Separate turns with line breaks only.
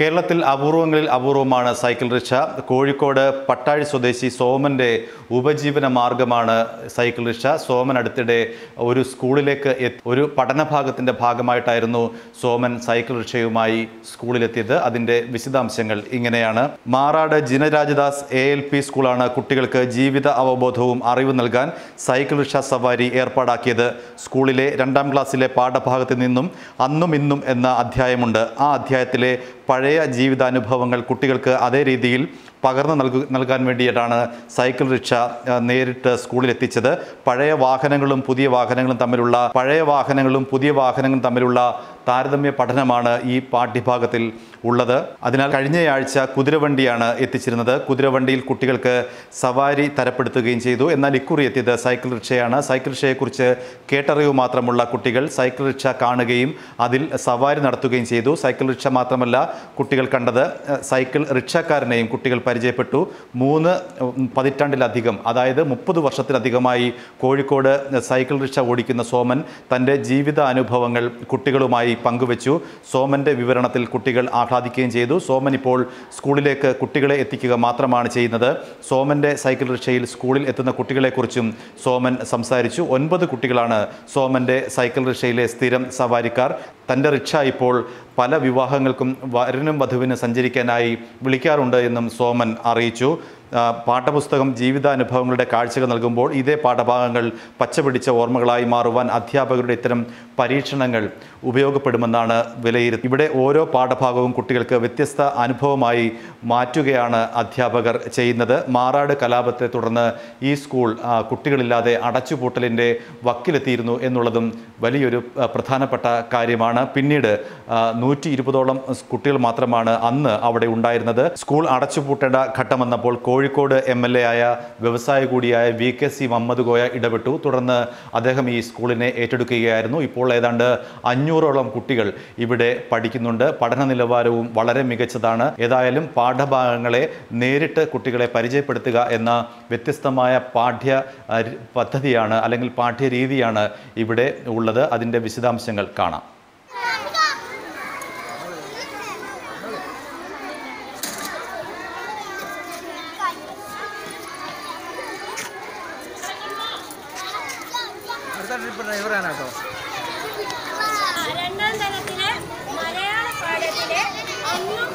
കേരളത്തിൽ അപൂർവങ്ങളിൽ അപൂർവമാണ് സൈക്കിൾ റിക്ഷ. കോഴിക്കോട് പട്ടാഴി സ്വദേശി സോമന്റെ ഉപജീവന മാർഗമാണ് സൈക്കിൾ റിക്ഷ. സോമൻ അടുത്തിടെ ഒരു സ്കൂളിലേക്ക് ഒരു പഠനഭാഗത്തിന്റെ ഭാഗമായിട്ടായിരുന്നു സോമൻ സൈക്കിൾ റിക്ഷയുമായി സ്കൂളിലെത്തിയത്. അതിന്റെ വിശദാംശങ്ങൾ ഇങ്ങനെയാണ്. Marad Jinarajadas A L P സ്കൂളാണ് കുട്ടികൾക്ക് ജീവിത അവബോധവും അറിവ് നൽകാൻ സൈക്കിൾ റിക്ഷ സവാരി ഏർപ്പാടാക്കിയത്. സ്കൂളിലെ രണ്ടാം ക്ലാസ്സിലെ പാഠഭാഗത്ത് നിന്നും അന്നും ഇന്നും എന്ന അധ്യായമുണ്ട്. ആ അധ്യായത്തിലെ പഴയ ജീവിതാനുഭവങ്ങൾ കുട്ടികൾക്ക് അതേ രീതിയിൽ പകർന്നു നൽകു നൽകാൻ വേണ്ടിയിട്ടാണ് സൈക്കിൾ റിക്ഷ നേരിട്ട് സ്കൂളിൽ എത്തിച്ചത് പഴയ വാഹനങ്ങളും പുതിയ വാഹനങ്ങളും തമ്മിലുള്ള പഴയ വാഹനങ്ങളും പുതിയ വാഹനങ്ങളും തമ്മിലുള്ള താരതമ്യ പഠനമാണ് ഈ പാഠ്യഭാഗത്തിൽ ഉള്ളത്. അതിനാൽ കഴിഞ്ഞയാഴ്ച കുതിരവണ്ടിയാണ് എത്തിച്ചിരുന്നത്. കുതിരവണ്ടിയിൽ കുട്ടികൾക്ക് സവാരി തരപ്പെടുത്തുകയും ചെയ്തു. എന്നാൽ ഇക്കുറി എത്തിയത് സൈക്കിൾ റിക്ഷയാണ്. സൈക്കിൾ റിക്ഷയെക്കുറിച്ച് കേട്ടറിവ് മാത്രമുള്ള കുട്ടികൾ സൈക്കിൾ റിക്ഷ കാണുകയും അതിൽ സവാരി നടത്തുകയും ചെയ്തു. സൈക്കിൾ റിക്ഷ മാത്രമല്ല കുട്ടികൾ കണ്ടത് സൈക്കിൾ റിക്ഷക്കാരനെയും കുട്ടികൾ പരിചയപ്പെട്ടു. മൂന്ന് പതിറ്റാണ്ടിലധികം അതായത് മുപ്പത് വർഷത്തിലധികമായി കോഴിക്കോട് സൈക്കിൾ റിക്ഷ ഓടിക്കുന്ന സോമൻ തന്റെ ജീവിത അനുഭവങ്ങൾ കുട്ടികളുമായി പങ്കുവച്ചു. സോമന്റെ വിവരണത്തിൽ കുട്ടികൾ ആഹ്ലാദിക്കുകയും ചെയ്തു. സോമൻ ഇപ്പോൾ സ്കൂളിലേക്ക് കുട്ടികളെ എത്തിക്കുക മാത്രമാണ് ചെയ്യുന്നത്. സോമന്റെ സൈക്കിൾ റിക്ഷയിൽ സ്കൂളിൽ എത്തുന്ന കുട്ടികളെക്കുറിച്ചും സോമൻ സംസാരിച്ചു. ഒൻപത് കുട്ടികളാണ് സോമന്റെ സൈക്കിൾ റിക്ഷയിലെ സ്ഥിരം സവാരിക്കാർ. തന്റെ റിക്ഷ ഇപ്പോൾ പല വിവാഹങ്ങൾക്കും വരനും വധുവിന് സഞ്ചരിക്കാനായി വിളിക്കാറുണ്ട് എന്നും സോമൻ അറിയിച്ചു. പാഠപുസ്തകം ജീവിതാനുഭവങ്ങളുടെ കാഴ്ചകൾ നൽകുമ്പോൾ ഇതേ പാഠഭാഗങ്ങൾ പച്ചപിടിച്ച ഓർമ്മകളായി മാറുവാൻ അധ്യാപകരുടെ ഇത്തരം പരീക്ഷണങ്ങൾ ഉപയോഗപ്പെടുമെന്നാണ് വിലയിരുത്തി ഇവിടെ ഓരോ പാഠഭാഗവും കുട്ടികൾക്ക് വ്യത്യസ്ത അനുഭവമായി മാറ്റുകയാണ് അധ്യാപകർ ചെയ്യുന്നത്. മാറാട് കലാപത്തെ തുടർന്ന് ഈ സ്കൂൾ കുട്ടികളില്ലാതെ അടച്ചുപൂട്ടലിന്റെ വക്കിലെത്തിയിരുന്നു എന്നുള്ളതും വലിയൊരു പ്രധാനപ്പെട്ട കാര്യമാണ്. പിന്നീട് നൂറ്റി ഇരുപതോളം കുട്ടികൾ മാത്രമാണ് അന്ന് അവിടെ ഉണ്ടായിരുന്നത്. സ്കൂൾ അടച്ചുപൂട്ടേണ്ട ഘട്ടം വന്നപ്പോൾ കോഴിക്കോട് എം എൽ എ ആയ വ്യവസായ കൂടിയായ V K C Muhammad Koya ഇടപെട്ടു. തുടർന്ന് അദ്ദേഹം ഈ സ്കൂളിനെ ഏറ്റെടുക്കുകയായിരുന്നു. ഇപ്പോൾ ഏതാണ്ട് അഞ്ഞൂറോളം കുട്ടികൾ ഇവിടെ പഠിക്കുന്നുണ്ട്. പഠന നിലവാരവും വളരെ മികച്ചതാണ്. ഏതായാലും പാഠഭാഗങ്ങളെ നേരിട്ട് കുട്ടികളെ പരിചയപ്പെടുത്തുക എന്ന വ്യത്യസ്തമായ പാഠ്യ പദ്ധതിയാണ് അല്ലെങ്കിൽ പാഠ്യരീതിയാണ് ഇവിടെ ഉള്ളത്. അതിന്റെ വിശദാംശങ്ങൾ കാണാം.
K S R T C ഡ്രൈവറാണ് കേട്ടോ
രണ്ടാം തലത്തിലെ മലയാള പാഠത്തിലെ അന്നും